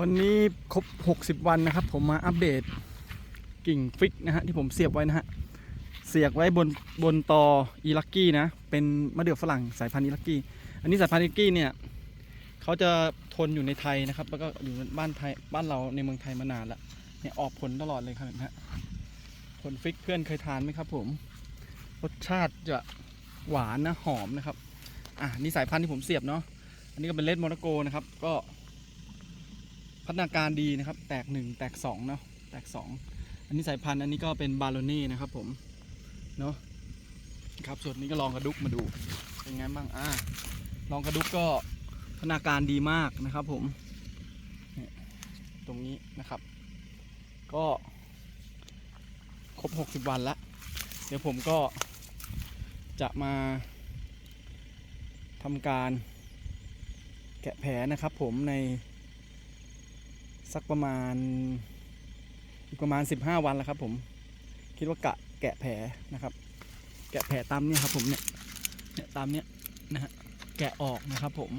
วันนี้ครบ 60 วันนะครับ ผมมาอัปเดตกิ่งฟิกนะฮะที่ผมเสียบไว้นะฮะเสียบไว้บนบนตออีลักกี้นะ เป็นมะเดื่อฝรั่งสายพันธุ์อีลักกี้ อันนี้สายพันธุ์อีลักกี้เนี่ยเขาจะทนอยู่ในไทยนะครับ แล้วก็อยู่บ้านไทยบ้านเราในเมืองไทยมานานละเนี่ยออกผลตลอดเลยครับเห็นะฮะผลฟิกเพื่อนเคยทานไหมครับ ผมรสชาติจะหวานนะหอมนะครับอะนี่สายพันธุ์ที่ผมเสียบเนาะอันนี้ก็เป็นเลดโมนาโกนะครับ ก็ พัฒนาการดีนะครับ แตกหนึ่งแตกสองเนาะแตกสองอันนี้สายพันธุ์อันนี้ก็เป็นบาโลนี่นะครับผมเนาะครับส่วนนี้ก็ลองกระดุกมาดู เป็นไงบ้างอ่าลองกระดุกก็พัฒนาการดีมากนะครับผมเนี่ยตรงนี้นะครับ ก็ครบ 60 วันละเดี๋ยวผมก็จะมาทำการแกะแผลนะครับผมใน สักประมาณอีกประมาณ 15 วันแล้วครับ ผม คิดว่ากะแกะแผลนะครับ แกะแผลตามเนี่ยครับ ผมเนี่ยเนี่ยตามเนี้ยนะฮะแกะออกนะครับ ผม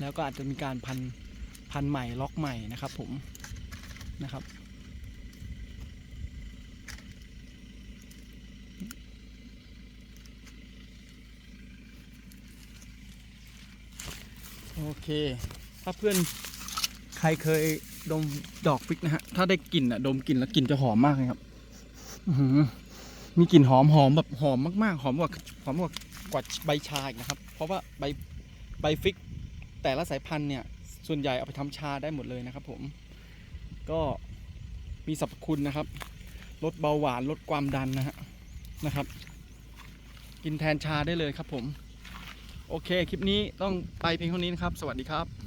แล้วก็อาจจะมีการพันพันใหม่ล็อกใหม่นะครับ ผมนะครับโอเค ถ้าเพื่อนใครเคย ดมดอกฟิกนะฮะ ถ้าได้กลิ่นอะดมกลิ่นแล้วกลิ่นจะหอมมากเลยครับมีกลิ่นหอมหอมแบบหอมมากๆ หอมกว่าหอมกว่ากว่าใบชาอีกนะครับ เพราะว่าใบใบฟิก แต่ละสายพันธุ์เนี่ย ส่วนใหญ่เอาไปทำชาได้หมดเลยนะครับ ผม ก็มีสรรพคุณนะครับลดเบาหวานลดความดันนะฮะนะครับ กินแทนชาได้เลยครับผม โอเค คลิปนี้ต้องไปเพียงเท่านี้นะครับ สวัสดีครับ